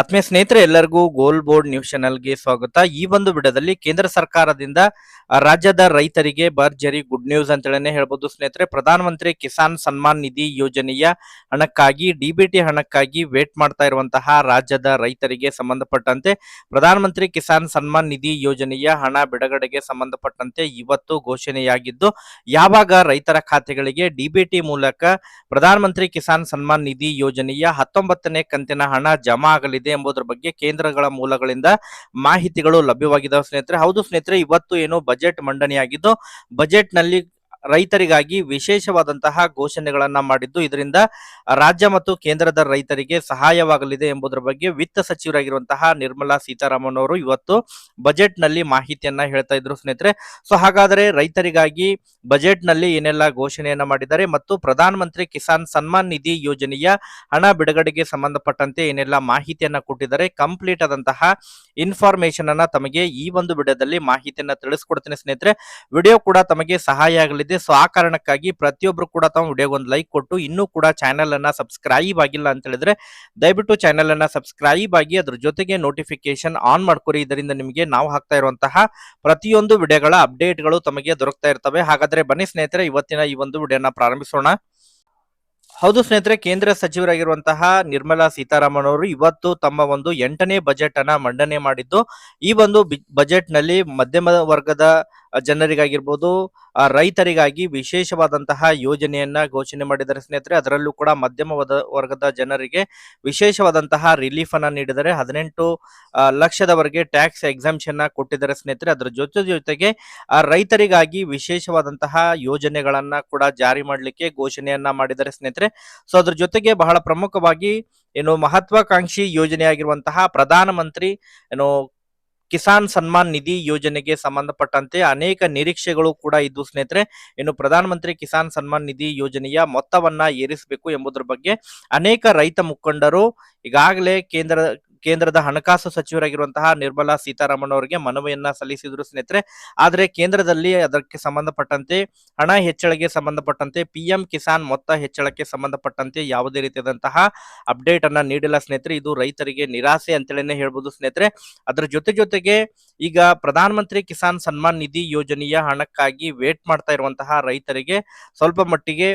ಆತ್ಮೀಯ ಸ್ನೇಹಿತರೆ, ಎಲ್ಲರಿಗೂ ಗೋಲ್ ಬೋರ್ಡ್ ನ್ಯೂಸ್ ಚಾನೆಲ್ಗೆ ಸ್ವಾಗತ. ಈ ಒಂದು ಬಿಡದಲ್ಲಿ ಕೇಂದ್ರ ಸರ್ಕಾರದಿಂದ ರಾಜ್ಯದ ರೈತರಿಗೆ ಭರ್ಜರಿ ಗುಡ್ ನ್ಯೂಸ್ ಅಂತೇಳಿ ಹೇಳ್ಬೋದು. ಸ್ನೇಹಿತರೆ, ಪ್ರಧಾನಮಂತ್ರಿ ಕಿಸಾನ್ ಸನ್ಮಾನ್ ನಿಧಿ ಯೋಜನೆಯ ಹಣಕ್ಕಾಗಿ ಡಿಬಿಟಿ ಹಣಕ್ಕಾಗಿ ವೇಟ್ ಮಾಡ್ತಾ ಇರುವಂತಹ ರಾಜ್ಯದ ರೈತರಿಗೆ ಸಂಬಂಧಪಟ್ಟಂತೆ, ಪ್ರಧಾನಮಂತ್ರಿ ಕಿಸಾನ್ ಸನ್ಮಾನ್ ನಿಧಿ ಯೋಜನೆಯ ಹಣ ಬಿಡುಗಡೆಗೆ ಸಂಬಂಧಪಟ್ಟಂತೆ ಇವತ್ತು ಘೋಷಣೆಯಾಗಿದ್ದು, ಯಾವಾಗ ರೈತರ ಖಾತೆಗಳಿಗೆ ಡಿಬಿಟಿ ಮೂಲಕ ಪ್ರಧಾನಮಂತ್ರಿ ಕಿಸಾನ್ ಸನ್ಮಾನ್ ನಿಧಿ ಯೋಜನೆಯ ಹತ್ತೊಂಬತ್ತನೇ ಕಂತಿನ ಹಣ ಜಮಾ ಆಗಲಿದೆ ಎಂಬುದರ ಬಗ್ಗೆ ಕೇಂದ್ರಗಳ ಮೂಲಗಳಿಂದ ಮಾಹಿತಿಗಳು ಲಭ್ಯವಾಗಿದ್ದಾವೆ ಸ್ನೇಹಿತರೆ. ಹೌದು ಸ್ನೇಹಿತರೆ, ಇವತ್ತು ಏನು ಬಜೆಟ್ ಮಂಡನೆಯಾಗಿದ್ದು ಬಜೆಟ್ನಲ್ಲಿ ರೈತರಿಗಾಗಿ ವಿಶೇಷವಾದಂತಹ ಘೋಷಣೆಗಳನ್ನ ಮಾಡಿದ್ದು. ಇದರಿಂದ ರಾಜ್ಯ ಮತ್ತು ಕೇಂದ್ರದ ರೈತರಿಗೆ ಸಹಾಯವಾಗಲಿದೆ ಎಂಬುದರ ಬಗ್ಗೆ ವಿತ್ತ ಸಚಿವರಾಗಿರುವಂತಹ ನಿರ್ಮಲಾ ಸೀತಾರಾಮನ್ ಅವರು ಇವತ್ತು ಬಜೆಟ್ನಲ್ಲಿ ಮಾಹಿತಿಯನ್ನ ಹೇಳ್ತಾ ಇದ್ರು ಸ್ನೇಹಿತರೆ. ಸೊ, ಹಾಗಾದರೆ ರೈತರಿಗಾಗಿ ಬಜೆಟ್ನಲ್ಲಿ ಏನೆಲ್ಲ ಘೋಷಣೆಯನ್ನ ಮಾಡಿದ್ದಾರೆ ಮತ್ತು ಪ್ರಧಾನ ಮಂತ್ರಿ ಕಿಸಾನ್ ಸನ್ಮಾನ್ ನಿಧಿ ಯೋಜನೆಯ ಹಣ ಬಿಡುಗಡೆಗೆ ಸಂಬಂಧಪಟ್ಟಂತೆ ಏನೆಲ್ಲ ಮಾಹಿತಿಯನ್ನ ಕೊಟ್ಟಿದ್ದಾರೆ. ಕಂಪ್ಲೀಟ್ ಆದಂತಹ ಇನ್ಫಾರ್ಮೇಶನ್ ಅನ್ನ ತಮಗೆ ಈ ಒಂದು ವಿಡಿಯೋದಲ್ಲಿ ಮಾಹಿತಿಯನ್ನ ತಿಳಿಸ್ಕೊಡ್ತೇನೆ ಸ್ನೇಹಿತರೆ. ವಿಡಿಯೋ ಕೂಡ ತಮಗೆ ಸಹಾಯ ಆಗಲಿದೆ. ಸೊ ಆ ಕಾರಣಕ್ಕಾಗಿ ಪ್ರತಿಯೊಬ್ರು ಕೂಡ ತಮ್ಮ ವಿಡಿಯೋಗೆ ಒಂದು ಲೈಕ್ ಕೊಟ್ಟು ಇನ್ನೂ ಕೂಡ ಚಾನೆಲ್ ಅನ್ನ ಸಬ್ಸ್ಕ್ರೈಬ್ ಆಗಿಲ್ಲ ಅಂತ ಹೇಳಿದ್ರೆ ದಯವಿಟ್ಟು ಚಾನೆಲ್ ಅನ್ನ ಸಬ್ಸ್ಕ್ರೈಬ್ ಆಗಿ ಅದ್ರ ಜೊತೆಗೆ ನೋಟಿಫಿಕೇಶನ್ ಆನ್ ಮಾಡ್ಕೊರಿ. ಇದರಿಂದ ನಿಮಗೆ ನಾವು ಹಾಕ್ತಾ ಇರುವಂತಹ ಪ್ರತಿಯೊಂದು ವಿಡಿಯೋಗಳ ಅಪ್ಡೇಟ್ಗಳು ತಮಗೆ ದೊರಕ್ತಾ ಇರ್ತವೆ. ಹಾಗಾದ್ರೆ ಬನ್ನಿ ಸ್ನೇಹಿತರೆ, ಇವತ್ತಿನ ಈ ಒಂದು ವಿಡಿಯೋನ ಪ್ರಾರಂಭಿಸೋಣ. ಹೌದು ಸ್ನೇಹಿತರೆ, ಕೇಂದ್ರ ಸಚಿವರಾಗಿರುವಂತಹ ನಿರ್ಮಲಾ ಸೀತಾರಾಮನ್ ಅವರು ಇವತ್ತು ತಮ್ಮ ಒಂದು ಎಂಟನೇ ಬಜೆಟ್ ಅನ್ನ ಮಂಡನೆ ಮಾಡಿದ್ದು. ಈ ಒಂದು ಬಜೆಟ್ನಲ್ಲಿ ಮಧ್ಯಮ ವರ್ಗದ ಜನರಿಗಾಗಿರ್ಬೋದು ರೈತರಿಗಾಗಿ ವಿಶೇಷವಾದಂತಹ ಯೋಜನೆಯನ್ನ ಘೋಷಣೆ ಮಾಡಿದ್ದಾರೆ ಸ್ನೇಹಿತರೆ. ಅದರಲ್ಲೂ ಕೂಡ ಮಧ್ಯಮ ವರ್ಗದ ಜನರಿಗೆ ವಿಶೇಷವಾದಂತಹ ರಿಲೀಫ್ ಅನ್ನ ನೀಡಿದರೆ ಹದಿನೆಂಟು ಲಕ್ಷದವರೆಗೆ ಟ್ಯಾಕ್ಸ್ ಎಕ್ಸಾಮ್ಷನ್ ಕೊಟ್ಟಿದ್ದಾರೆ ಸ್ನೇಹಿತರೆ. ಅದರ ಜೊತೆ ಜೊತೆಗೆ ರೈತರಿಗಾಗಿ ವಿಶೇಷವಾದಂತಹ ಯೋಜನೆಗಳನ್ನ ಕೂಡ ಜಾರಿ ಮಾಡಲಿಕ್ಕೆ ಘೋಷಣೆಯನ್ನ ಮಾಡಿದ್ದಾರೆ ಸ್ನೇಹಿತರೆ. ಸೊ ಅದ್ರ ಜೊತೆಗೆ ಬಹಳ ಪ್ರಮುಖವಾಗಿ, ಏನು ಮಹತ್ವಾಕಾಂಕ್ಷಿ ಯೋಜನೆಯಾಗಿರುವಂತಹ ಪ್ರಧಾನ ಮಂತ್ರಿ ಏನು ಕಿಸಾನ್ ಸನ್ಮಾನ್ ನಿಧಿ ಯೋಜನೆಗೆ ಸಂಬಂಧಪಟ್ಟಂತೆ ಅನೇಕ ನಿರೀಕ್ಷೆಗಳು ಕೂಡ ಇದ್ದು ಸ್ನೇಹಿತರೆ, ಇನ್ನು ಪ್ರಧಾನಮಂತ್ರಿ ಕಿಸಾನ್ ಸನ್ಮಾನ್ ನಿಧಿ ಯೋಜನೆಯ ಮೊತ್ತವನ್ನ ಏರಿಸಬೇಕು ಎಂಬುದರ ಬಗ್ಗೆ ಅನೇಕ ರೈತ ಮುಖಂಡರು ಈಗಾಗಲೇ ಕೇಂದ್ರ ಕೇಂದ್ರದ ಹಣಕಾಸು ಸಚಿವರಾಗಿರುವಂತಹ ನಿರ್ಮಲಾ ಸೀತಾರಾಮನ್ ಅವರಿಗೆ ಮನವಿಯನ್ನ ಸಲ್ಲಿಸಿದ್ರು ಸ್ನೇಹಿತರೆ. ಆದರೆ ಕೇಂದ್ರದಲ್ಲಿ ಅದಕ್ಕೆ ಸಂಬಂಧಪಟ್ಟಂತೆ, ಹಣ ಹೆಚ್ಚಳಕ್ಕೆ ಸಂಬಂಧಪಟ್ಟಂತೆ ಪಿ ಎಂ ಕಿಸಾನ್ ಮೊತ್ತ ಹೆಚ್ಚಳಕ್ಕೆ ಸಂಬಂಧಪಟ್ಟಂತೆ ಯಾವುದೇ ರೀತಿಯಾದಂತಹ ಅಪ್ಡೇಟ್ ಅನ್ನ ನೀಡಿಲ್ಲ ಸ್ನೇಹಿತರೆ. ಇದು ರೈತರಿಗೆ ನಿರಾಸೆ ಅಂತೇಳಿನೇ ಹೇಳ್ಬೋದು ಸ್ನೇಹಿತರೆ. ಅದರ ಜೊತೆ ಜೊತೆಗೆ ಈಗ ಪ್ರಧಾನ ಮಂತ್ರಿ ಕಿಸಾನ್ ಸನ್ಮಾನ್ ನಿಧಿ ಯೋಜನೆಯ ಹಣಕ್ಕಾಗಿ ವೇಟ್ ಮಾಡ್ತಾ ಇರುವಂತಹ ರೈತರಿಗೆ ಸ್ವಲ್ಪ ಮಟ್ಟಿಗೆ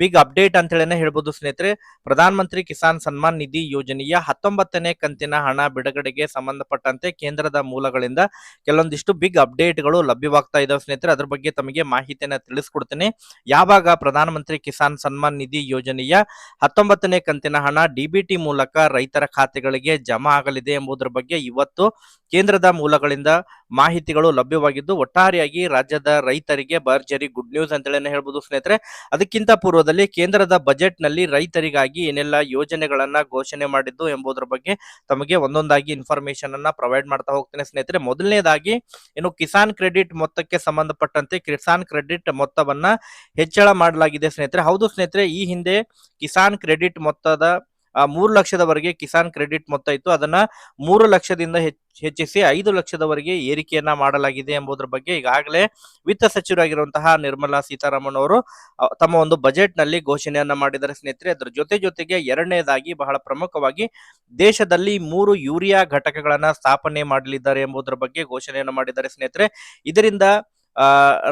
ಬಿಗ್ ಅಪ್ಡೇಟ್ ಅಂತ ಹೇಳಿನೇ ಹೇಳ್ಬೋದು ಸ್ನೇಹಿತರೆ. ಪ್ರಧಾನ ಮಂತ್ರಿ ಕಿಸಾನ್ ಸನ್ಮಾನ್ ನಿಧಿ ಯೋಜನೆಯ ಹತ್ತೊಂಬತ್ತನೇ ಕಂತಿನ ಹಣ ಬಿಡುಗಡೆಗೆ ಸಂಬಂಧಪಟ್ಟಂತೆ ಕೇಂದ್ರದ ಮೂಲಗಳಿಂದ ಕೆಲವೊಂದಿಷ್ಟು ಬಿಗ್ ಅಪ್ಡೇಟ್ಗಳು ಲಭ್ಯವಾಗ್ತಾ ಇದಾವೆ ಸ್ನೇಹಿತರೆ. ಅದ್ರ ಬಗ್ಗೆ ತಮಗೆ ಮಾಹಿತಿಯನ್ನ ತಿಳಿಸ್ಕೊಡ್ತೇನೆ. ಯಾವಾಗ ಪ್ರಧಾನ ಮಂತ್ರಿ ಕಿಸಾನ್ ಸನ್ಮಾನ್ ನಿಧಿ ಯೋಜನೆಯ ಹತ್ತೊಂಬತ್ತನೇ ಕಂತಿನ ಹಣ ಡಿಬಿಟಿ ಮೂಲಕ ರೈತರ ಖಾತೆಗಳಿಗೆ ಜಮಾ ಆಗಲಿದೆ ಎಂಬುದರ ಬಗ್ಗೆ ಇವತ್ತು ಕೇಂದ್ರದ ಮೂಲಗಳಿಂದ ಮಾಹಿತಿಗಳು ಲಭ್ಯವಾಗಿದ್ದು ಒಟ್ಟಾರೆಯಾಗಿ ರಾಜ್ಯದ ರೈತರಿಗೆ ಭರ್ಜರಿ ಗುಡ್ ನ್ಯೂಸ್ ಅಂತೇಳಿ ಹೇಳ್ಬೋದು ಸ್ನೇಹಿತರೆ. ಅದಕ್ಕಿಂತ ಪೂರ್ವದಲ್ಲಿ ಕೇಂದ್ರದ ಬಜೆಟ್ನಲ್ಲಿ ರೈತರಿಗಾಗಿ ಏನೆಲ್ಲ ಯೋಜನೆಗಳನ್ನ ಘೋಷಣೆ ಮಾಡಿದ್ದು ಎಂಬುದರ ಬಗ್ಗೆ ತಮಗೆ ಒಂದೊಂದಾಗಿ ಇನ್ಫಾರ್ಮೇಶನ್ ಅನ್ನ ಪ್ರೊವೈಡ್ ಮಾಡ್ತಾ ಹೋಗ್ತೇನೆ ಸ್ನೇಹಿತರೆ. ಮೊದಲನೇದಾಗಿ ಏನು ಕಿಸಾನ್ ಕ್ರೆಡಿಟ್ ಮೊತ್ತಕ್ಕೆ ಸಂಬಂಧಪಟ್ಟಂತೆ ಕಿಸಾನ್ ಕ್ರೆಡಿಟ್ ಮೊತ್ತವನ್ನ ಹೆಚ್ಚಳ ಮಾಡಲಾಗಿದೆ ಸ್ನೇಹಿತರೆ. ಹೌದು ಸ್ನೇಹಿತರೆ, ಈ ಹಿಂದೆ ಕಿಸಾನ್ ಕ್ರೆಡಿಟ್ ಮೊತ್ತದ ಮೂರು ಲಕ್ಷದವರೆಗೆ ಕಿಸಾನ್ ಕ್ರೆಡಿಟ್ ಮೊತ್ತ ಇತ್ತು. ಅದನ್ನ ಮೂರು ಲಕ್ಷದಿಂದ ಹೆಚ್ಚ್- ಹೆಚ್ಚಿಸಿ ಐದು ಲಕ್ಷದವರೆಗೆ ಏರಿಕೆಯನ್ನ ಮಾಡಲಾಗಿದೆ ಎಂಬುದರ ಬಗ್ಗೆ ಈಗಾಗಲೇ ವಿತ್ತ ಸಚಿವರಾಗಿರುವಂತಹ ನಿರ್ಮಲಾ ಸೀತಾರಾಮನ್ ಅವರು ತಮ್ಮ ಒಂದು ಬಜೆಟ್ನಲ್ಲಿ ಘೋಷಣೆಯನ್ನ ಮಾಡಿದ್ದಾರೆ. ಸ್ನೇಹಿತರೆ, ಅದರ ಜೊತೆ ಜೊತೆಗೆ ಎರಡನೇದಾಗಿ ಬಹಳ ಪ್ರಮುಖವಾಗಿ ದೇಶದಲ್ಲಿ ಮೂರು ಯೂರಿಯಾ ಘಟಕಗಳನ್ನ ಸ್ಥಾಪನೆ ಮಾಡಲಿದ್ದಾರೆ ಎಂಬುದರ ಬಗ್ಗೆ ಘೋಷಣೆಯನ್ನು ಮಾಡಿದ್ದಾರೆ. ಸ್ನೇಹಿತರೆ, ಇದರಿಂದ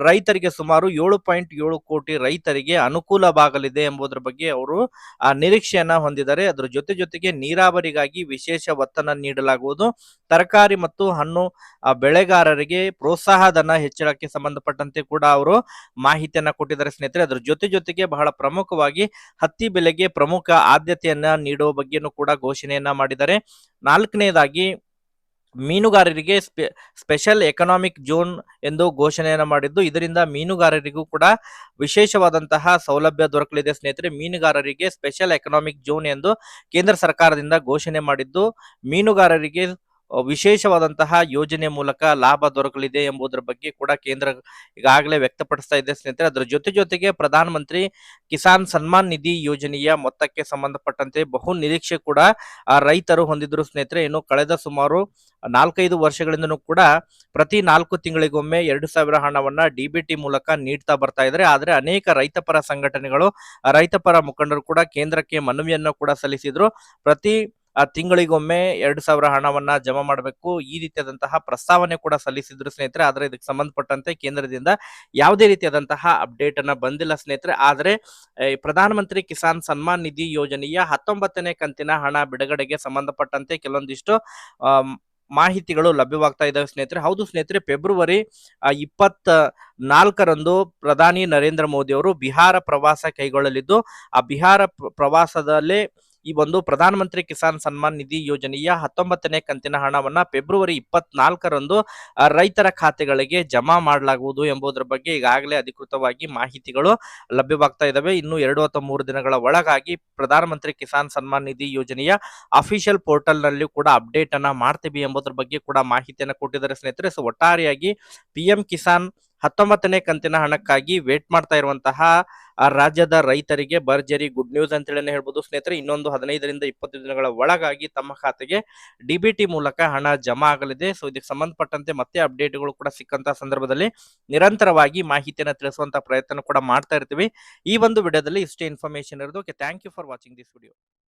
ರೈತರಿಗೆ ಸುಮಾರು ಏಳು ಪಾಯಿಂಟ್ ಏಳು ಕೋಟಿ ರೈತರಿಗೆ ಅನುಕೂಲವಾಗಲಿದೆ ಎಂಬುದರ ಬಗ್ಗೆ ಅವರು ಆ ನಿರೀಕ್ಷೆಯನ್ನ ಹೊಂದಿದ್ದಾರೆ. ಅದರ ಜೊತೆ ಜೊತೆಗೆ ನೀರಾವರಿಗಾಗಿ ವಿಶೇಷ ಒತ್ತನ್ನು ನೀಡಲಾಗುವುದು. ತರಕಾರಿ ಮತ್ತು ಹಣ್ಣು ಬೆಳೆಗಾರರಿಗೆ ಪ್ರೋತ್ಸಾಹ ಧನ ಹೆಚ್ಚಳಕ್ಕೆ ಸಂಬಂಧಪಟ್ಟಂತೆ ಕೂಡ ಅವರು ಮಾಹಿತಿಯನ್ನ ಕೊಟ್ಟಿದ್ದಾರೆ ಸ್ನೇಹಿತರೆ. ಅದರ ಜೊತೆ ಜೊತೆಗೆ ಬಹಳ ಪ್ರಮುಖವಾಗಿ ಹತ್ತಿ ಬೆಲೆಗೆ ಪ್ರಮುಖ ಆದ್ಯತೆಯನ್ನ ನೀಡುವ ಬಗ್ಗೆನೂ ಕೂಡ ಘೋಷಣೆಯನ್ನ ಮಾಡಿದ್ದಾರೆ. ನಾಲ್ಕನೇದಾಗಿ ಮೀನುಗಾರರಿಗೆ ಸ್ಪೆ, ಸ್ಪೆಷಲ್ ಎಕನಾಮಿಕ್ ಝೋನ್ ಎಂದು ಘೋಷಣೆಯನ್ನು ಮಾಡಿದ್ದು, ಇದರಿಂದ ಮೀನುಗಾರರಿಗೂ ಕೂಡ ವಿಶೇಷವಾದಂತಹ ಸೌಲಭ್ಯ ದೊರಕಲಿದೆ. ಸ್ನೇಹಿತರೆ, ಮೀನುಗಾರರಿಗೆ ಸ್ಪೆಷಲ್ ಎಕನಾಮಿಕ್ ಝೋನ್ ಎಂದು ಕೇಂದ್ರ ಸರ್ಕಾರದಿಂದ ಘೋಷಣೆ ಮಾಡಿದ್ದು, ಮೀನುಗಾರರಿಗೆ ವಿಶೇಷವಾದಂತಹ ಯೋಜನೆ ಮೂಲಕ ಲಾಭ ದೊರಕಲಿದೆ ಎಂಬುದರ ಬಗ್ಗೆ ಕೂಡ ಕೇಂದ್ರ ಈಗಾಗಲೇ ವ್ಯಕ್ತಪಡಿಸ್ತಾ ಇದೆ ಸ್ನೇಹಿತರೆ. ಅದರ ಜೊತೆ ಜೊತೆಗೆ ಪ್ರಧಾನ ಮಂತ್ರಿ ಕಿಸಾನ್ ಸನ್ಮಾನ್ ನಿಧಿ ಯೋಜನೆಯ ಮೊತ್ತಕ್ಕೆ ಸಂಬಂಧಪಟ್ಟಂತೆ ಬಹು ನಿರೀಕ್ಷೆ ಕೂಡ ರೈತರು ಹೊಂದಿದ್ರು ಸ್ನೇಹಿತರೆ. ಇನ್ನು ಕಳೆದ ಸುಮಾರು ನಾಲ್ಕೈದು ವರ್ಷಗಳಿಂದನೂ ಕೂಡ ಪ್ರತಿ ನಾಲ್ಕು ತಿಂಗಳಿಗೊಮ್ಮೆ ಎರಡು ಸಾವಿರ ಹಣವನ್ನ ಡಿಬಿಟಿ ಮೂಲಕ ನೀಡ್ತಾ ಬರ್ತಾ ಇದ್ದಾರೆ. ಆದ್ರೆ ಅನೇಕ ರೈತಪರ ಸಂಘಟನೆಗಳು ರೈತಪರ ಮುಖಂಡರು ಕೂಡ ಕೇಂದ್ರಕ್ಕೆ ಮನವಿಯನ್ನು ಕೂಡ ಸಲ್ಲಿಸಿದ್ರು. ಪ್ರತಿ ಆ ತಿಂಗಳಿಗೊಮ್ಮೆ ಎರಡು ಸಾವಿರ ಹಣವನ್ನ ಜಮಾ ಮಾಡಬೇಕು. ಈ ರೀತಿಯಾದಂತಹ ಪ್ರಸ್ತಾವನೆ ಕೂಡ ಸಲ್ಲಿಸಿದ್ರು ಸ್ನೇಹಿತರೆ. ಆದ್ರೆ ಇದಕ್ಕೆ ಸಂಬಂಧಪಟ್ಟಂತೆ ಕೇಂದ್ರದಿಂದ ಯಾವುದೇ ರೀತಿಯಾದಂತಹ ಅಪ್ಡೇಟ್ ಅನ್ನ ಬಂದಿಲ್ಲ ಸ್ನೇಹಿತರೆ. ಆದ್ರೆ ಪ್ರಧಾನಮಂತ್ರಿ ಕಿಸಾನ್ ಸನ್ಮಾನ್ ನಿಧಿ ಯೋಜನೆಯ ಹತ್ತೊಂಬತ್ತನೇ ಕಂತಿನ ಹಣ ಬಿಡುಗಡೆಗೆ ಸಂಬಂಧಪಟ್ಟಂತೆ ಕೆಲವೊಂದಿಷ್ಟು ಮಾಹಿತಿಗಳು ಲಭ್ಯವಾಗ್ತಾ ಇದ್ದಾವೆ ಸ್ನೇಹಿತರೆ. ಹೌದು ಸ್ನೇಹಿತರೆ, ಫೆಬ್ರವರಿ ಇಪ್ಪತ್ತ ನಾಲ್ಕರಂದು ಪ್ರಧಾನಿ ನರೇಂದ್ರ ಮೋದಿ ಅವರು ಬಿಹಾರ ಪ್ರವಾಸ ಕೈಗೊಳ್ಳಲಿದ್ದು, ಆ ಬಿಹಾರ ಪ್ರವಾಸದಲ್ಲೇ ಈ ಒಂದು ಪ್ರಧಾನಮಂತ್ರಿ ಕಿಸಾನ್ ಸನ್ಮಾನ್ ನಿಧಿ ಯೋಜನೆಯ ಹತ್ತೊಂಬತ್ತನೇ ಕಂತಿನ ಹಣವನ್ನ ಫೆಬ್ರವರಿ ಇಪ್ಪತ್ನಾಲ್ಕರಂದು ರೈತರ ಖಾತೆಗಳಿಗೆ ಜಮಾ ಮಾಡಲಾಗುವುದು ಎಂಬುದರ ಬಗ್ಗೆ ಈಗಾಗಲೇ ಅಧಿಕೃತವಾಗಿ ಮಾಹಿತಿಗಳು ಲಭ್ಯವಾಗ್ತಾ ಇದ್ದಾವೆ ಇನ್ನು ಎರಡು ಅಥವಾ ಮೂರು ದಿನಗಳ ಒಳಗಾಗಿ ಪ್ರಧಾನಮಂತ್ರಿ ಕಿಸಾನ್ ಸನ್ಮಾನ್ ನಿಧಿ ಯೋಜನೆಯ ಅಫಿಷಿಯಲ್ ಪೋರ್ಟಲ್ನಲ್ಲಿ ಕೂಡ ಅಪ್ಡೇಟ್ ಅನ್ನ ಮಾಡ್ತೀವಿ ಎಂಬುದರ ಬಗ್ಗೆ ಕೂಡ ಮಾಹಿತಿಯನ್ನು ಕೊಟ್ಟಿದ್ದಾರೆ ಸ್ನೇಹಿತರೆ. ಸೊ, ಒಟ್ಟಾರೆಯಾಗಿ ಪಿ ಎಂ ಕಿಸಾನ್ ಹತ್ತೊಂಬತ್ತನೇ ಕಂತಿನ ಹಣಕ್ಕಾಗಿ ವೇಟ್ ಮಾಡ್ತಾ ಇರುವಂತಹ ರಾಜ್ಯದ ರೈತರಿಗೆ ಭರ್ಜರಿ ಗುಡ್ ನ್ಯೂಸ್ ಅಂತ ಹೇಳಿ ಹೇಳ್ಬೋದು. ಸ್ನೇಹಿತರೆ, ಇನ್ನೊಂದು ಹದಿನೈದರಿಂದ ಇಪ್ಪತ್ತು ದಿನಗಳ ಒಳಗಾಗಿ ತಮ್ಮ ಖಾತೆಗೆ ಡಿಬಿಟಿ ಮೂಲಕ ಹಣ ಜಮಾ ಆಗಲಿದೆ. ಸೊ ಇದಕ್ಕೆ ಸಂಬಂಧಪಟ್ಟಂತೆ ಮತ್ತೆ ಅಪ್ಡೇಟ್ಗಳು ಕೂಡ ಸಿಕ್ಕಂತಹ ಸಂದರ್ಭದಲ್ಲಿ ನಿರಂತರವಾಗಿ ಮಾಹಿತಿಯನ್ನು ತಿಳಿಸುವಂತಹ ಪ್ರಯತ್ನ ಕೂಡ ಮಾಡ್ತಾ ಇರ್ತೀವಿ. ಈ ಒಂದು ವಿಡಿಯೋದಲ್ಲಿ ಇಷ್ಟೇ ಇನ್ಫಾರ್ಮೇಶನ್ ಇರೋದು. Okay thank you for watching this video